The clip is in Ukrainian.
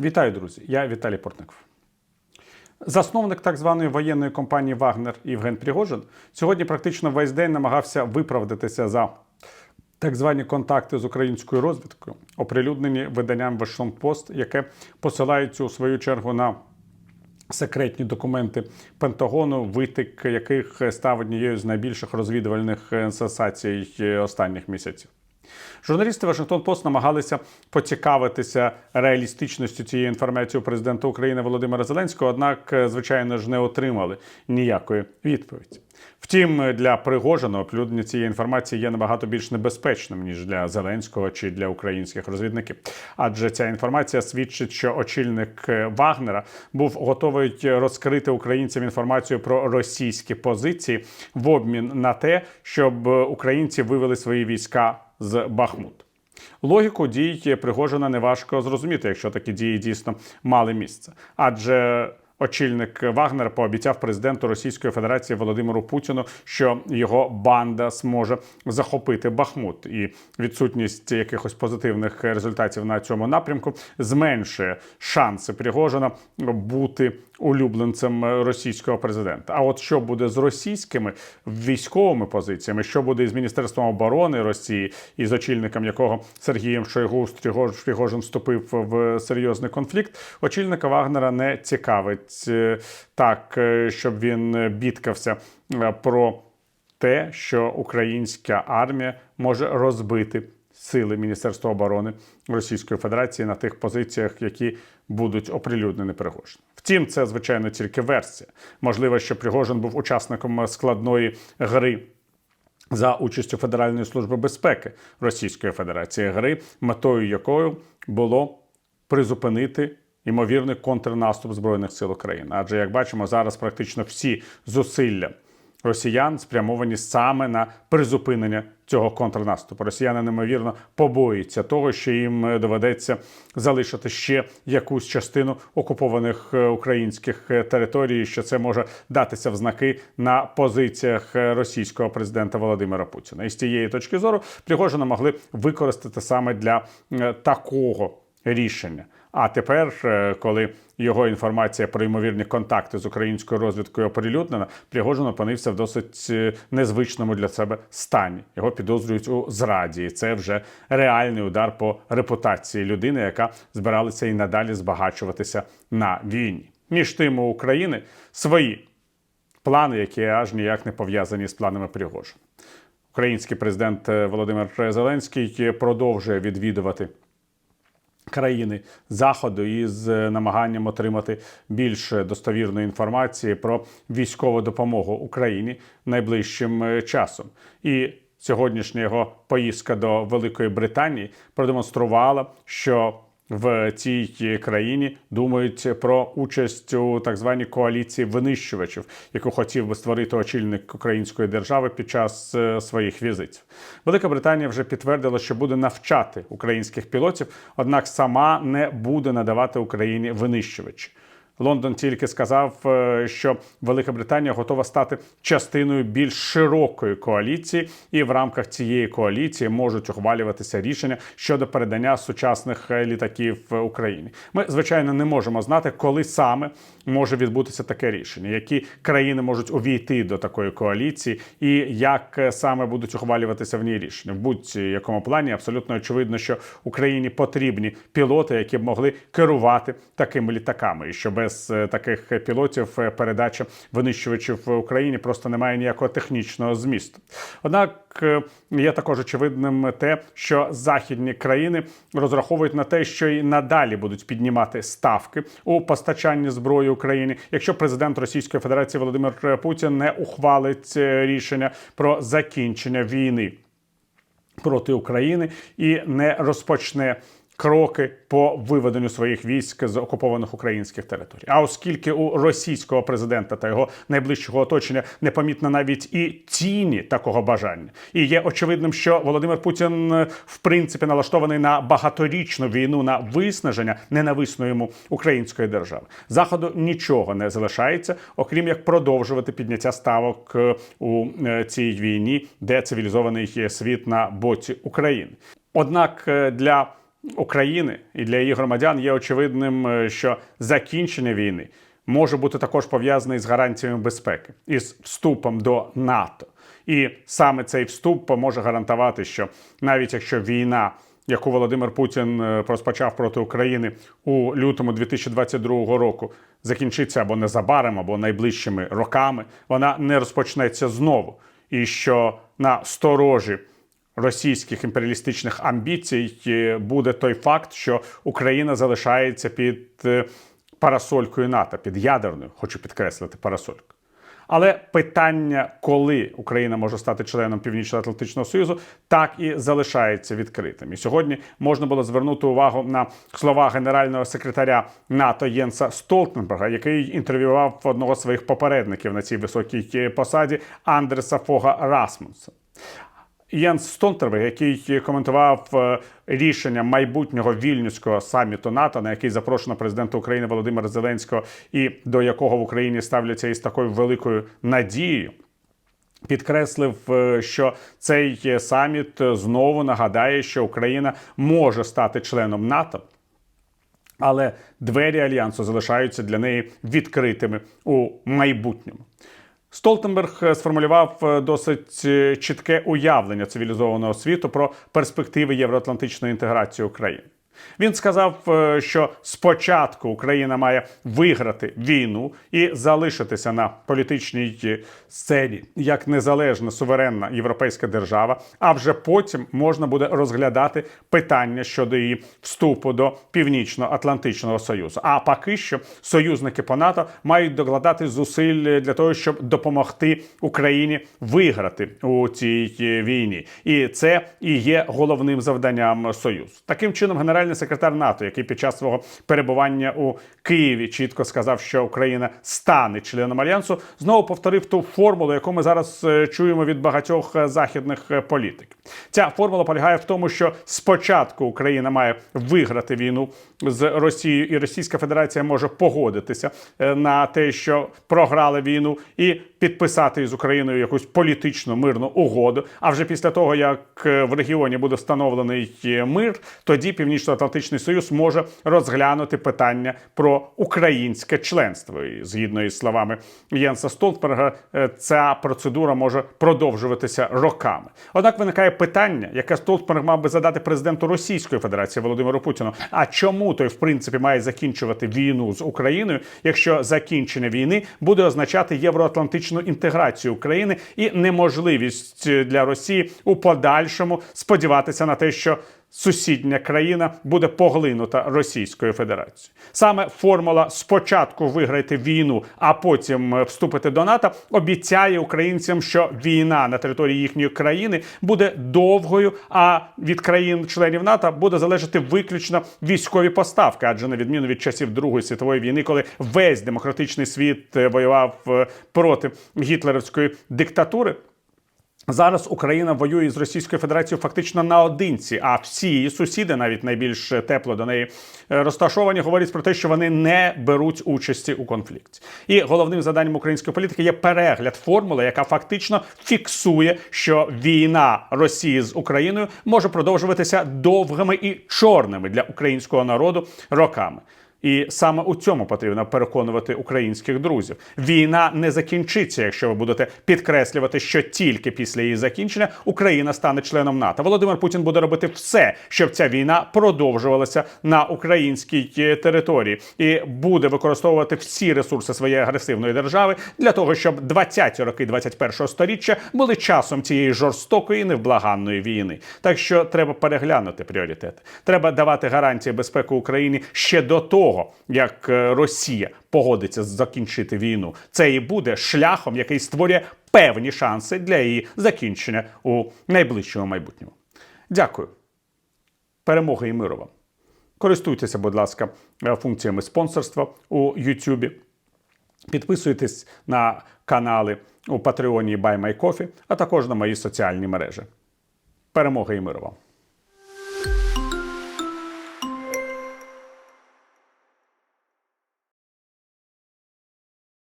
Вітаю, друзі! Я Віталій Портников. Засновник так званої воєнної компанії Вагнер Євген Пригожин сьогодні практично весь день намагався виправдатися за так звані контакти з українською розвідкою, оприлюднені виданням Вашингтон Пост, яке посилається у свою чергу на секретні документи Пентагону, витик яких став однією з найбільших розвідувальних сенсацій останніх місяців. Журналісти Вашингтон Пост намагалися поцікавитися реалістичністю цієї інформації у президента України Володимира Зеленського, однак, звичайно ж, не отримали ніякої відповіді. Втім, для Пригожина оприлюднення цієї інформації є набагато більш небезпечним ніж для Зеленського чи для українських розвідників. Адже ця інформація свідчить, що очільник Вагнера був готовий розкрити українцям інформацію про російські позиції в обмін на те, щоб українці вивели свої війська з Бахмут. Логіку дій Пригожина неважко зрозуміти, якщо такі дії дійсно мали місце. Адже очільник Вагнера пообіцяв президенту Російської Федерації Володимиру Путіну, що його банда зможе захопити Бахмут, і відсутність якихось позитивних результатів на цьому напрямку зменшує шанси Пригожина бути улюбленцем російського президента. А от що буде з російськими військовими позиціями, що буде з міністерством оборони Росії, і з очільником якого Сергієм Шойгу Пригожин вступив в серйозний конфлікт, очільника Вагнера не цікавить е, так, е, щоб він бідкався е, про те, що українська армія може розбити сили Міністерства оборони Російської Федерації на тих позиціях, які будуть оприлюднені Пригожин. Втім, це звичайно тільки версія. Можливо, що Пригожин був учасником складної гри. За участю Федеральної служби безпеки Російської Федерації, гри, метою якою було призупинити ймовірний контрнаступ збройних сил України. Адже як бачимо, зараз практично всі зусилля росіян спрямовані саме на призупинення цього контрнаступу. Росіяни неймовірно побоюються того, що їм доведеться залишити ще якусь частину окупованих українських територій, що це може датися в знаки на позиціях російського президента Володимира Путіна. І з цієї точки зору Пригожина могли використати саме для такого рішення. А тепер, коли його інформація про ймовірні контакти з українською розвідкою оприлюднена, Пригожин опинився в досить незвичному для себе стані. Його підозрюють у зраді, і це вже реальний удар по репутації людини, яка збиралася і надалі збагачуватися на війні. Між тим у України свої плани, які аж ніяк не пов'язані з планами Пригожина. Український президент Володимир Зеленський продовжує відвідувати країни заходу із намаганням отримати більше достовірної інформації про військову допомогу Україні найближчим часом. І сьогоднішня його поїздка до Великої Британії продемонструвала, що в цій країні думають про участь у так званій коаліції винищувачів, яку хотів би створити очільник української держави під час своїх візитів. Велика Британія вже підтвердила, що буде навчати українських пілотів однак сама не буде надавати Україні винищувачі. Лондон тільки сказав, що Велика Британія готова стати частиною більш широкої коаліції, і в рамках цієї коаліції можуть ухвалюватися рішення щодо передання сучасних літаків Україні. Ми звичайно не можемо знати, коли саме може відбутися таке рішення, які країни можуть увійти до такої коаліції, і як саме будуть ухвалюватися в ній рішення. В будь-якому плані абсолютно очевидно, що Україні потрібні пілоти, які б могли керувати такими літаками, і що без без таких пілотів передача винищувачів в Україні просто немає ніякого технічного змісту. Однак є також очевидним те, що західні країни розраховують на те, що і надалі будуть піднімати ставки у постачанні зброї Україні, якщо президент Російської Федерації Володимир Путін не ухвалить рішення про закінчення війни проти України і не розпочне кроки по виведенню своїх військ з окупованих українських територій. А оскільки у російського президента та його найближчого оточення не помітно навіть і тіні такого бажання, і є очевидним, що Володимир Путін в принципі налаштований на багаторічну війну на виснаження ненависної йому української держави. Заходу нічого не залишається, окрім як продовжувати підняття ставок у цій війні, де цивілізований світ на боці України. Однак для України і для її громадян є очевидним, е, що закінчення війни може бути також пов'язаний з гарантіями безпеки і з вступом до НАТО. І саме цей вступ може гарантувати, що навіть якщо війна, яку Володимир Путін е, розпочав проти України у лютому 2022 року, закінчиться або незабаром, або найближчими роками, вона не розпочнеться знову. І що на сторожі російських імперіалістичних амбіцій е, буде той факт, що Україна залишається під е, парасолькою НАТО, під ядерною, хочу підкреслити парасольку. Але питання, коли Україна може стати членом Північно-Атлантичного Союзу, так і залишається відкритим. І сьогодні можна було звернути увагу на слова генерального секретаря НАТО Єнса Столтенберга, який інтерв'ював одного з своїх попередників на цій високій посаді Андреса Фога Расмунса. Єнс Столтенберг, який коментував е, рішення майбутнього вільнюського саміту НАТО, на який запрошено президента України Володимира Зеленського, і до якого в Україні ставляться із такою великою надією. Підкреслив, е, що цей саміт знову нагадає, що Україна може стати членом НАТО, але двері альянсу залишаються для неї відкритими у майбутньому. Столтенберг е, сформулював е, досить е, чітке уявлення цивілізованого світу про перспективи євроатлантичної інтеграції України. Він сказав, е, що спочатку Україна має виграти війну і залишитися на політичній е, сцені як незалежна суверенна європейська держава. А вже потім можна буде розглядати питання щодо її вступу до Північно-Атлантичного Союзу. А поки що союзники по НАТО мають докладати зусиль для того, щоб допомогти Україні виграти у цій е, війні, і це і є головним завданням Союзу. Таким чином, генеральний секретар НАТО, який під час свого перебування у Києві чітко сказав, що Україна стане членом альянсу, знову повторив ту формулу, яку ми зараз е, чуємо від багатьох е, західних е, політиків. Ця формула полягає в тому, що спочатку Україна має виграти війну з Росією, і Російська Федерація може погодитися на те, що програли війну, і підписати з Україною якусь політичну мирну угоду. А вже після того, як в регіоні буде встановлений мир, тоді Північно-Атлантичний Союз може розглянути питання про українське членство. І згідно із словами Єнса Столтберга, е, ця процедура може продовжуватися роками. Однак виникає питання, яке Столтберг мав би задати президенту Російської Федерації Володимиру Путіну. А чому той в принципі має закінчувати війну з Україною, якщо закінчення війни буде означати євроатлантичну інтеграцію України і неможливість для Росії у подальшому сподіватися на те, що сусідня країна буде поглинута Російською Федерацією. Саме формула спочатку виграти війну, а потім е, вступити до НАТО, обіцяє українцям, що війна на території їхньої країни буде довгою. А від країн-членів НАТО буде залежати виключно військові поставки, адже на відміну від часів Другої світової війни, коли весь демократичний світ е, воював е, проти гітлерівської диктатури. Зараз Україна воює з Російською Федерацією фактично наодинці, а всі її сусіди, навіть найбільш тепло до неї е, розташовані, говорять про те, що вони не беруть участі у конфлікті. І головним завданням української політики є перегляд формули, яка фактично фіксує, що війна Росії з Україною може продовжуватися довгими і чорними для українського народу роками. І саме у цьому потрібно переконувати українських друзів. Війна не закінчиться, якщо ви будете підкреслювати, що тільки після її закінчення Україна стане членом НАТО. Володимир Путін буде робити все, щоб ця війна продовжувалася на українській е, території, і буде використовувати всі ресурси своєї агресивної держави для того, щоб 20-ті роки 21-го сторіччя були часом цієї жорстокої невблаганної війни. Так що треба переглянути пріоритети. Треба давати гарантії безпеки Україні ще до того того, як е, Росія погодиться закінчити війну, це і буде шляхом, який створює певні шанси для її закінчення у найближчому майбутньому. Дякую. Перемоги і миру вам. Користуйтеся, будь ласка, е, функціями спонсорства у YouTube. Підписуйтесь на канали у Патреоні Buy My Coffee, а також на мої соціальні мережі. Перемоги і миру вам!